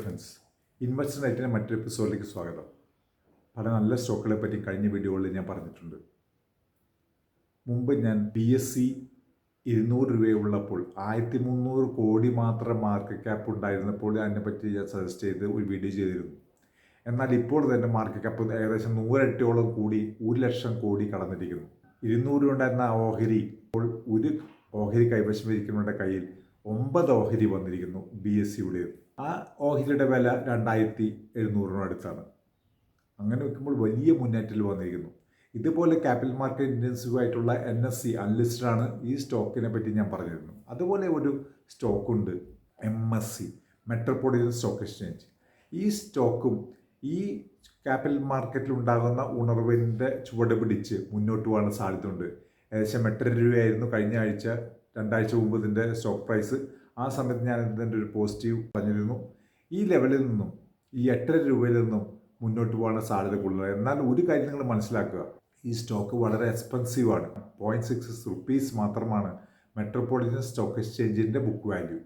Friends investor നൈറ്റിന്റെ മറ്റൊരു എപ്പിസോഡിലേക്ക് സ്വാഗതം. പല നല്ല സ്റ്റോക്കുകളെ പറ്റി കഴിഞ്ഞ വീഡിയോകളിൽ ഞാൻ പറഞ്ഞിട്ടുണ്ട്. മുമ്പ് ഞാൻ ബി എസ് സി ഇരുന്നൂറ് രൂപയുള്ളപ്പോൾ ആയിരത്തി മുന്നൂറ് കോടി മാത്രം മാർക്കറ്റ് ക്യാപ്പ് ഉണ്ടായിരുന്നപ്പോൾ അതിനെപ്പറ്റി ഞാൻ സജസ്റ്റ് ചെയ്ത് ഒരു വീഡിയോ ചെയ്തിരുന്നു. എന്നാൽ ഇപ്പോൾ തന്നെ മാർക്കറ്റ് ക്യാപ്പ് ഏകദേശം നൂറരട്ടിയോളം കൂടി ഒരു ലക്ഷം കോടി കടന്നിരിക്കുന്നു. ഇരുന്നൂറ് രൂപ ഉണ്ടായിരുന്ന ഓഹരി ഇപ്പോൾ ഒരു ഓഹരി കൈവശം ഇരിക്കുന്നവരുടെ കയ്യിൽ ഒമ്പത് ഓഹരി വന്നിരിക്കുന്നു ബി എസ് സിയുടെ ആ ഓഹരിയുടെ വില രണ്ടായിരത്തി രൂപ അടുത്താണ്. അങ്ങനെ വെക്കുമ്പോൾ വലിയ മുന്നേറ്റത്തിൽ വന്നിരിക്കുന്നു. ഇതുപോലെ ക്യാപിറ്റൽ മാർക്കറ്റ് ഇന്റൻസീവ് ആയിട്ടുള്ള എൻ എസ് സി അൺലിസ്റ്റഡ് ആണ് ഈ സ്റ്റോക്കിനെ പറ്റി ഞാൻ പറഞ്ഞിരുന്നു. അതുപോലെ ഒരു സ്റ്റോക്കുണ്ട് M S C metropolitan stock exchange ഈ സ്റ്റോക്കും ഈ ക്യാപിറ്റൽ മാർക്കറ്റിൽ ഉണ്ടാകുന്ന ഉണർവിന്റെ ചുവട് പിടിച്ച് മുന്നോട്ട് പോകാൻ സാധ്യതയുണ്ട്. ഏകദേശം എട്ടര രൂപയായിരുന്നു കഴിഞ്ഞ ആഴ്ച രണ്ടാഴ്ച മുമ്പ് ഇതിന്റെ സ്റ്റോക്ക് പ്രൈസ് ആ സമയത്ത് ഞാൻ ഇതിന്റെ ഒരു പോസിറ്റീവ് പറഞ്ഞിരുന്നു. ഈ ലെവലിൽ നിന്നും ഈ എട്ടര രൂപയിൽ നിന്നും മുന്നോട്ട് പോകാൻ സാധ്യത കൂടുതലാണ്. എന്നാൽ ഒരു കാര്യം നിങ്ങൾ മനസ്സിലാക്കുക. ഈ സ്റ്റോക്ക് വളരെ എക്സ്പെൻസീവ് ആണ്. പോയിന്റ് സിക്സ് റുപ്പീസ് മാത്രമാണ് മെട്രോപോളിറ്റൻ സ്റ്റോക്ക് എക്സ്ചേഞ്ചിന്റെ ബുക്ക് വാല്യൂ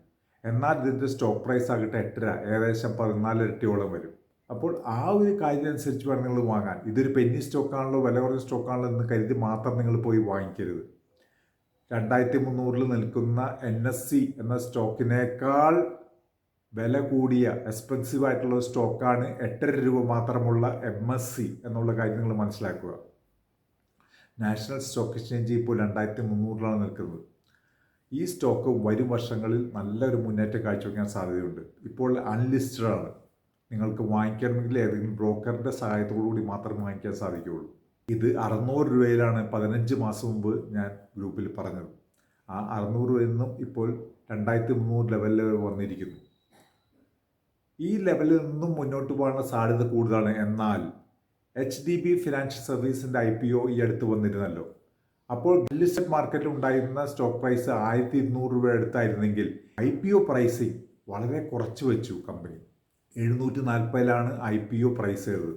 എന്നാൽ ഇതിന്റെ സ്റ്റോക്ക് പ്രൈസ് ആകട്ടെ എട്ടര ഏകദേശം പതിനാല് ഇരട്ടിയോളം വരും. അപ്പോൾ ആ ഒരു കാര്യം അനുസരിച്ച് വേണം നിങ്ങൾ വാങ്ങാൻ. ഇതൊരു പെന്നി സ്റ്റോക്കാണല്ലോ വില കുറഞ്ഞ സ്റ്റോക്കാണല്ലോ എന്ന് കരുതി മാത്രം നിങ്ങൾ പോയി വാങ്ങിക്കരുത്. രണ്ടായിരത്തി മുന്നൂറിൽ നിൽക്കുന്ന എൻ എസ് സി എന്ന സ്റ്റോക്കിനേക്കാൾ വില കൂടിയ എക്സ്പെൻസീവ് ആയിട്ടുള്ള സ്റ്റോക്കാണ് എട്ടര രൂപ മാത്രമുള്ള എം എസ് സി എന്നുള്ള കാര്യം നിങ്ങൾ മനസ്സിലാക്കുക. നാഷണൽ സ്റ്റോക്ക് എക്സ്ചേഞ്ച് ഇപ്പോൾ രണ്ടായിരത്തി മുന്നൂറിലാണ് നിൽക്കുന്നത്. ഈ സ്റ്റോക്ക് വരും വർഷങ്ങളിൽ നല്ലൊരു മുന്നേറ്റം കാഴ്ചവെക്കാൻ സാധ്യതയുണ്ട്. ഇപ്പോൾ അൺലിസ്റ്റഡ് ആണ്. നിങ്ങൾക്ക് വാങ്ങിക്കണമെങ്കിൽ ഏതെങ്കിലും ബ്രോക്കറിന്റെ സഹായത്തോടു കൂടി മാത്രമേ വാങ്ങിക്കാൻ സാധിക്കുകയുള്ളൂ. ഇത് അറുന്നൂറ് രൂപയിലാണ് പതിനഞ്ച് മാസം മുമ്പ് ഞാൻ ഗ്രൂപ്പിൽ പറഞ്ഞത്. ആ അറുന്നൂറ് രൂപയിൽ നിന്നും ഇപ്പോൾ രണ്ടായിരത്തി മുന്നൂറ് ലെവലിൽ വന്നിരിക്കുന്നു. ഈ ലെവലിൽ നിന്നും മുന്നോട്ട് പോകാനുള്ള സാധ്യത കൂടുതലാണ്. എന്നാൽ എച്ച് ഡി ബി ഫിനാൻഷ്യൽ സർവീസിന്റെ ഐ പി ഒ ഈ അടുത്ത് വന്നിരുന്നല്ലോ. അപ്പോൾ ലിസ്റ്റഡ് മാർക്കറ്റിൽ ഉണ്ടായിരുന്ന സ്റ്റോക്ക് പ്രൈസ് ആയിരത്തി ഇരുന്നൂറ് രൂപ അടുത്തായിരുന്നെങ്കിൽ ഐ പി ഒ പ്രൈസിങ് വളരെ കുറച്ച് വെച്ചു കമ്പനി എഴുന്നൂറ്റി നാൽപ്പതിലാണ് ഐ പി ഒ പ്രൈസ് ചെയ്തത്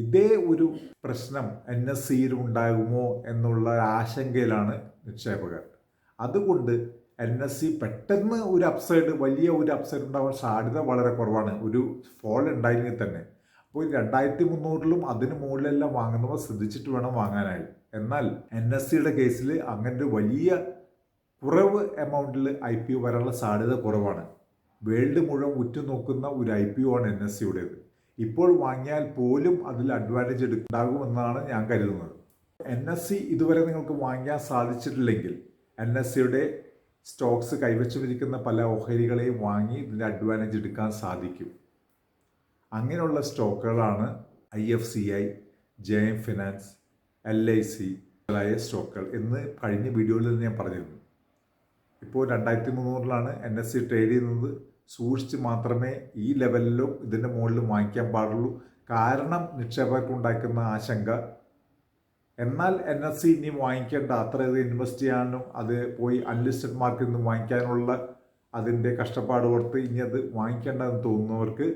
ഇതേ ഒരു പ്രശ്നം എൻ എസ് സിയിൽ ഉണ്ടാകുമോ എന്നുള്ള ആശങ്കയിലാണ് നിക്ഷേപകർ. അതുകൊണ്ട് എൻ എസ് സി പെട്ടെന്ന് ഒരു അപ്സൈഡ് വലിയ ഒരു അപ്സൈഡ് ഉണ്ടാവാൻ സാധ്യത വളരെ കുറവാണ്. ഒരു ഫോൾ ഉണ്ടായിരുന്നെങ്കിൽ തന്നെ. അപ്പോൾ രണ്ടായിരത്തി മുന്നൂറിലും അതിന് മുകളിലെല്ലാം വാങ്ങുന്നവർ ശ്രദ്ധിച്ചിട്ട് വേണം വാങ്ങാനായി. എന്നാൽ എൻ എസ് സിയുടെ കേസിൽ അങ്ങനെ ഒരു വലിയ കുറവ് എമൗണ്ടിൽ ഐ പി ഒ വരാനുള്ള സാധ്യത കുറവാണ്. വേൾഡ് മുഴുവൻ ഉറ്റുനോക്കുന്ന ഒരു ഐ പി ഒ ആണ് എൻ എസ് സിയുടേത് ഇപ്പോൾ വാങ്ങിയാൽ പോലും അതിൽ അഡ്വാന്റേജ് എടുക്കുണ്ടാകുമെന്നാണ് ഞാൻ കരുതുന്നത്. എൻ എസ് സി ഇതുവരെ നിങ്ങൾക്ക് വാങ്ങിക്കാൻ സാധിച്ചിട്ടില്ലെങ്കിൽ എൻ എസ് സിയുടെ സ്റ്റോക്സ് കൈവച്ചിരിക്കുന്ന പല ഓഹരികളെയും വാങ്ങി ഇതിന്റെ അഡ്വാന്റേജ് എടുക്കാൻ സാധിക്കും. അങ്ങനെയുള്ള സ്റ്റോക്കുകളാണ് I F C I J M finance L I C മുതലായ സ്റ്റോക്കുകൾ എന്ന് കഴിഞ്ഞ വീഡിയോയിൽ ഞാൻ പറഞ്ഞിരുന്നു. ഇപ്പോൾ രണ്ടായിരത്തി മുന്നൂറിലാണ് എൻ എസ് സി ട്രേഡ് ചെയ്യുന്നത്. സൂക്ഷിച്ച് മാത്രമേ ഈ ലെവലിലും ഇതിന്റെ മുകളിലും വാങ്ങിക്കാൻ പാടുള്ളൂ. കാരണം നിക്ഷേപകർക്ക് ഉണ്ടാക്കുന്ന ആശങ്ക എന്നാൽ എൻ എസ് സി ഇനിയും വാങ്ങിക്കേണ്ട അത്ര ഇത് ഇൻവെസ്റ്റ് ചെയ്യാനും അത് പോയി അൺലിസ്റ്റഡ് മാർക്കറ്റിൽ നിന്ന് വാങ്ങിക്കാനുള്ള അതിന്റെ കഷ്ടപ്പാട് ഓർത്ത് ഇനി അത് വാങ്ങിക്കേണ്ടതെന്ന് തോന്നുന്നവർക്ക്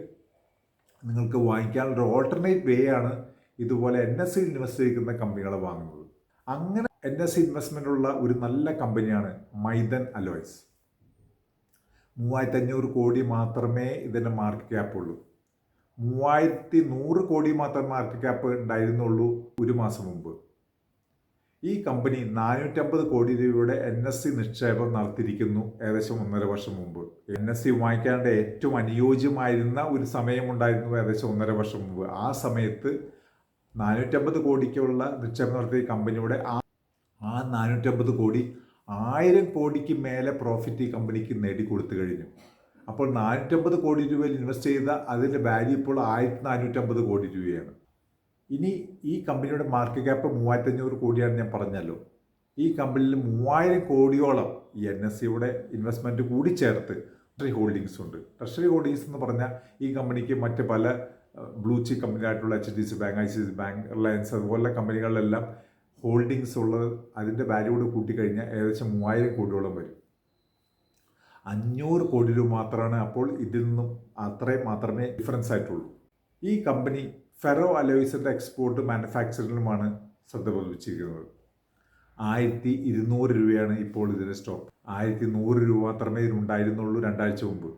നിങ്ങൾക്ക് വാങ്ങിക്കാനുള്ള ഓൾട്ടർനേറ്റ് വേ ആണ് ഇതുപോലെ എൻ എസ് സി ഇൻവെസ്റ്റ് ചെയ്യുന്ന കമ്പനികളെ വാങ്ങുന്നത്. അങ്ങനെ എൻ എസ് സി ഇൻവെസ്റ്റ്മെന്റ് ഉള്ള ഒരു നല്ല കമ്പനിയാണ് മൈദൻ അലോയ്സ്. മൂവായിരത്തി അഞ്ഞൂറ് കോടി മാത്രമേ ഇതിന്റെ മാർക്കറ്റ് ക്യാപ്പ് ഉള്ളൂ. മൂവായിരത്തി നൂറ് കോടി മാത്രം മാർക്കറ്റ് ക്യാപ്പ് ഉണ്ടായിരുന്നുള്ളൂ ഒരു മാസം മുമ്പ്. ഈ കമ്പനി നാനൂറ്റമ്പത് കോടി രൂപയുടെ എൻ എസ് സി നിക്ഷേപം നടത്തിയിരിക്കുന്നു ഏകദേശം ഒന്നര വർഷം മുമ്പ്. എൻ എസ് സി വാങ്ങിക്കാണ്ട് ഏറ്റവും അനുയോജ്യമായിരുന്ന ഒരു സമയമുണ്ടായിരുന്നു ഏകദേശം ഒന്നര വർഷം മുമ്പ്. ആ സമയത്ത് നാനൂറ്റമ്പത് കോടിക്കുള്ള നിക്ഷേപം നടത്തിയ കമ്പനിയുടെ ആ നാനൂറ്റമ്പത് കോടി ആയിരം കോടിക്ക് മേലെ പ്രോഫിറ്റ് ഈ കമ്പനിക്ക് നേടിക്കൊടുത്തു കഴിഞ്ഞു. അപ്പോൾ നാനൂറ്റമ്പത് കോടി രൂപയിൽ ഇൻവെസ്റ്റ് ചെയ്ത അതിന്റെ വാല്യൂ ഇപ്പോൾ ആയിരത്തി നാനൂറ്റമ്പത് കോടി രൂപയാണ്. ഇനി ഈ കമ്പനിയുടെ മാർക്കറ്റ് ക്യാപ്പ് മൂവായിരത്തഞ്ഞൂറ് കോടിയാണ് ഞാൻ പറഞ്ഞല്ലോ. ഈ കമ്പനിയിൽ മൂവായിരം കോടിയോളം ഈ എൻ എസ് സിയുടെ ഇൻവെസ്റ്റ്മെന്റ് കൂടി ചേർത്ത് ട്രഷറി ഹോൾഡിങ്സ് ഉണ്ട്. ട്രഷറി ഹോൾഡിങ്സ് എന്ന് പറഞ്ഞാൽ ഈ കമ്പനിക്ക് മറ്റ് പല ബ്ലൂ ചിപ്പ് കമ്പനി ആയിട്ടുള്ള H D C bank I C C bank Reliance അതുപോലുള്ള കമ്പനികളിലെല്ലാം ഹോൾഡിങ്സ് ഉള്ളത് അതിന്റെ വാല്യൂ കൂടെ കൂട്ടിക്കഴിഞ്ഞാൽ ഏകദേശം മൂവായിരം കോടിയോളം വരും. അഞ്ഞൂറ് കോടി രൂപ മാത്രമാണ് അപ്പോൾ ഇതിൽ നിന്നും അത്രയും മാത്രമേ ഡിഫറൻസ് ആയിട്ടുള്ളൂ. ഈ കമ്പനി ഫെറോ അലോയ്സിന്റെ എക്സ്പോർട്ട് മാനുഫാക്ചറിങ്ങിലുമാണ് ശ്രദ്ധ പതിപ്പിച്ചിരിക്കുന്നത്. ആയിരത്തി ഇരുന്നൂറ് രൂപയാണ് ഇപ്പോൾ ഇതിന്റെ സ്റ്റോക്ക് ആയിരത്തി നൂറ് രൂപ മാത്രമേ ഇതിനുണ്ടായിരുന്നുള്ളൂ രണ്ടാഴ്ച മുമ്പ്.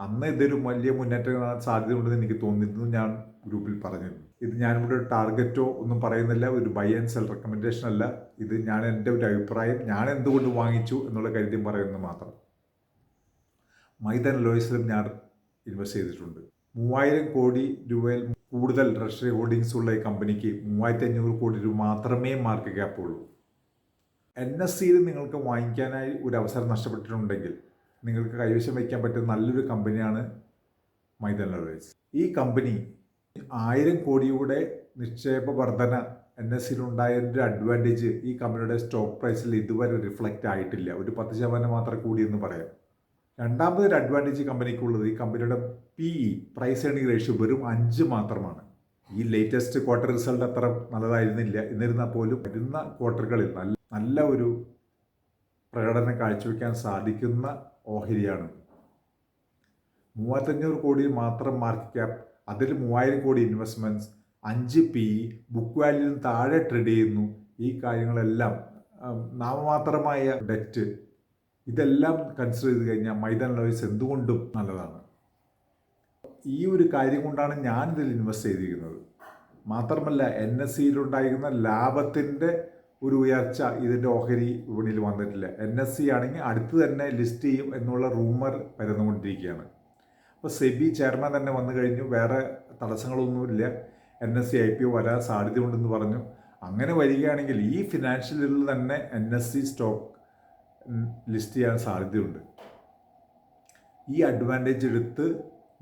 അന്ന് ഇതൊരു വലിയ മുന്നേറ്റം കാണാൻ സാധ്യതയുണ്ടെന്ന് എനിക്ക് തോന്നിയിരുന്നു ഞാൻ ഗ്രൂപ്പിൽ പറഞ്ഞിരുന്നു. ഇത് ഞാനിവിടെ ഒരു ടാർഗറ്റോ ഒന്നും പറയുന്നില്ല ഒരു ബൈ ആൻഡ് സെൽ റെക്കമെൻഡേഷൻ അല്ല. ഇത് ഞാൻ എന്റെ ഒരു അഭിപ്രായം ഞാൻ എന്തുകൊണ്ട് വാങ്ങിച്ചു എന്നുള്ള കാര്യം പറയുന്നത് മാത്രം. മൈദൻ ലോയിസിലും ഞാൻ ഇൻവെസ്റ്റ് ചെയ്തിട്ടുണ്ട്. മൂവായിരം കോടി രൂപയിൽ കൂടുതൽ ട്രഷറി ഹോൾഡിങ്സ് ഉള്ള ഈ കമ്പനിക്ക് മൂവായിരത്തി അഞ്ഞൂറ് കോടി രൂപ മാത്രമേ മാർക്കറ്റ് ക്യാപ്പുള്ളൂ എൻ എസ് സിയിൽ നിങ്ങൾക്ക് വാങ്ങിക്കാനായി ഒരു അവസരം നഷ്ടപ്പെട്ടിട്ടുണ്ടെങ്കിൽ നിങ്ങൾക്ക് കൈവശം വയ്ക്കാൻ പറ്റുന്ന നല്ലൊരു കമ്പനിയാണ് മൈദൻ ലോയ്സ് ഈ കമ്പനി ആയിരം കോടിയുടെ നിക്ഷേപ വർധന എൻ എസ് സിയിലുണ്ടായതിന്റെ അഡ്വാന്റേജ് ഈ കമ്പനിയുടെ സ്റ്റോക്ക് പ്രൈസിൽ ഇതുവരെ റിഫ്ലക്റ്റ് ആയിട്ടില്ല. ഒരു പത്ത് ശതമാനം മാത്രം കൂടിയെന്ന് പറയാം. രണ്ടാമത് ഒരു അഡ്വാന്റേജ് കമ്പനിക്കുള്ളത് ഈ കമ്പനിയുടെ P E price earning ratio വെറും അഞ്ച് മാത്രമാണ്. ഈ ലേറ്റസ്റ്റ് ക്വാർട്ടർ റിസൾട്ട് അത്ര നല്ലതായിരുന്നില്ല. എന്നിരുന്നാൽ പോലും വരുന്ന ക്വാർട്ടറുകളിൽ നല്ല നല്ല ഒരു പ്രകടനം കാഴ്ചവെക്കാൻ സാധിക്കുന്ന ഓഹരിയാണ്. മൂവായിരത്തഞ്ഞൂറ് കോടി മാത്രം മാർക്കറ്റ് ക്യാപ്പ് അതിൽ മൂവായിരം കോടി ഇൻവെസ്റ്റ്മെന്റ്സ് അഞ്ച് പി ബുക്ക് വാല്യൂവിന് താഴെ ട്രേഡ് ചെയ്യുന്നു. ഈ കാര്യങ്ങളെല്ലാം നാമമാത്രമായ ഡെറ്റ് ഇതെല്ലാം കൺസിഡർ ചെയ്ത് കഴിഞ്ഞാൽ മൈതാൻ ലോയ്സ് എന്തുകൊണ്ടും നല്ലതാണ്. ഈ ഒരു കാര്യം കൊണ്ടാണ് ഞാനിതിൽ ഇൻവെസ്റ്റ് ചെയ്തിരിക്കുന്നത്. മാത്രമല്ല എൻ എസ് സിയിലുണ്ടായിരുന്ന ലാഭത്തിന്റെ ഒരു ഉയർച്ച ഇതിന്റെ ഓഹരി വിപണിയിൽ വന്നിട്ടില്ല. എൻ എസ് സി ആണെങ്കിൽ അടുത്ത് തന്നെ ലിസ്റ്റ് ചെയ്യും എന്നുള്ള റൂമർ പരന്നുകൊണ്ടിരിക്കുകയാണ്. അപ്പോൾ സെബി ചെയർമാൻ തന്നെ വന്നു കഴിഞ്ഞു. വേറെ തടസ്സങ്ങളൊന്നുമില്ല. N S C I P O വരാൻ സാധ്യതയുണ്ടെന്ന് പറഞ്ഞു. അങ്ങനെ വരികയാണെങ്കിൽ ഈ ഫിനാൻഷ്യൽ ഇയറിൽ തന്നെ N S C stock list ചെയ്യാൻ സാധ്യതയുണ്ട്. ഈ അഡ്വാന്റേജ് എടുത്ത്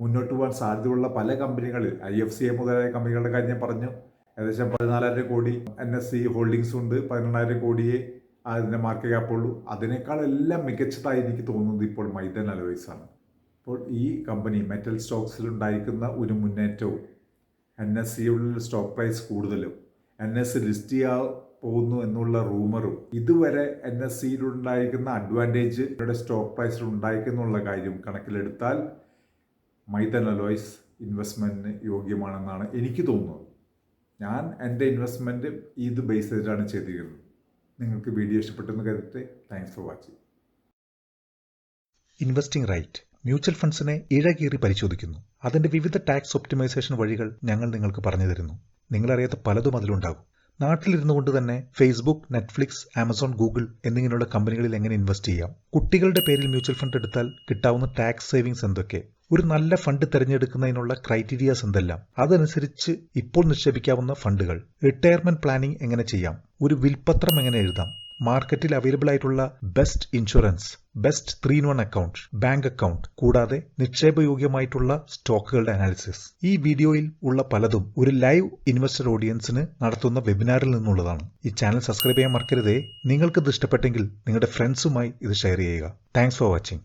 മുന്നോട്ട് പോകാൻ സാധ്യതയുള്ള പല കമ്പനികളിൽ ഐ എഫ് സി എ മുതലായ കമ്പനികളുടെ കാര്യം ഞാൻ പറഞ്ഞു. ഏകദേശം പതിനാലായിരം കോടി എൻ എസ് സി ഹോൾഡിങ്സ് ഉണ്ട്. പതിനെണ്ണായിരം കോടിയെ അതിന്റെ മാർക്കറ്റ് ക്യാപ്പുള്ളൂ അതിനേക്കാളെല്ലാം മികച്ചതായി എനിക്ക് തോന്നുന്നത് ഇപ്പോൾ മൈതൻ അലോയ്സ് ആണ്. അപ്പോൾ ഈ കമ്പനി മെറ്റൽ സ്റ്റോക്സിൽ ഉണ്ടായിരിക്കുന്ന ഒരു മുന്നേറ്റവും എൻ എസ് സിയുടെ സ്റ്റോക്ക് പ്രൈസ് കൂടുതലും എൻ എസ് ലിസ്റ്റ് ചെയ്യാൻ പോകുന്നു എന്നുള്ള റൂമറും ഇതുവരെ എൻ എസ് സിയിലുണ്ടായിരിക്കുന്ന അഡ്വാന്റേജ് ഇവരുടെ സ്റ്റോക്ക് പ്രൈസിൽ ഉണ്ടായിരിക്കുന്നുള്ള കാര്യം കണക്കിലെടുത്താൽ മൈതൻ അലോയ്സ് ഇൻവെസ്റ്റ്മെന്റിന് യോഗ്യമാണെന്നാണ് എനിക്ക് തോന്നുന്നത്. ഞാൻ എന്റെ ഇൻവെസ്റ്റ്മെന്റ് ഇത് ബേസ് ചെയ്തിട്ടാണ് ചെയ്തിരിക്കുന്നത്. നിങ്ങൾക്ക് വീഡിയോ ഇഷ്ടപ്പെട്ടെന്ന് കരുതിട്ട് thanks for watching investing right mutual ഫണ്ട്സിനെ ഇഴകീറി പരിശോധിക്കുന്നു. അതിന്റെ വിവിധ ടാക്സ് ഒപ്റ്റിമൈസേഷൻ വഴികൾ ഞങ്ങൾ നിങ്ങൾക്ക് പറഞ്ഞു തരുന്നു. നിങ്ങളറിയാത്ത പലതും അതിലുണ്ടാകും. നാട്ടിലിരുന്നു കൊണ്ട് തന്നെ ഫേസ്ബുക്ക് നെറ്റ്ഫ്ലിക്സ് ആമസോൺ ഗൂഗിൾ എന്നിങ്ങനെയുള്ള കമ്പനികളിൽ എങ്ങനെ ഇൻവെസ്റ്റ് ചെയ്യാം? കുട്ടികളുടെ പേരിൽ മ്യൂച്വൽ ഫണ്ട് എടുത്താൽ കിട്ടാവുന്ന ടാക്സ് സേവിങ്സ് എന്തൊക്കെ? ഒരു നല്ല ഫണ്ട് തിരഞ്ഞെടുക്കുന്നതിനുള്ള ക്രൈറ്റീരിയാസ് എന്തെല്ലാം? അതനുസരിച്ച് ഇപ്പോൾ നിക്ഷേപിക്കാവുന്ന ഫണ്ടുകൾ. റിട്ടയർമെന്റ് പ്ലാനിംഗ് എങ്ങനെ ചെയ്യാം? ഒരു വിൽപത്രം എങ്ങനെ എഴുതാം? മാർക്കറ്റിൽ അവൈലബിൾ ആയിട്ടുള്ള best insurance best three in one account bank account കൂടാതെ നിക്ഷേപയോഗ്യമായിട്ടുള്ള സ്റ്റോക്കുകളുടെ അനാലിസിസ്. ഈ വീഡിയോയിൽ ഉള്ള പലതും ഒരു ലൈവ് ഇൻവെസ്റ്റർ ഓഡിയൻസിന് നടത്തുന്ന വെബിനാറിൽ നിന്നുള്ളതാണ്. ഈ ചാനൽ സബ്സ്ക്രൈബ് ചെയ്യാൻ മറക്കരുതേ. നിങ്ങൾക്ക് ഇത് ഇഷ്ടപ്പെട്ടെങ്കിൽ നിങ്ങളുടെ ഫ്രണ്ട്സുമായി ഇത് ഷെയർ ചെയ്യുക. Thanks for watching.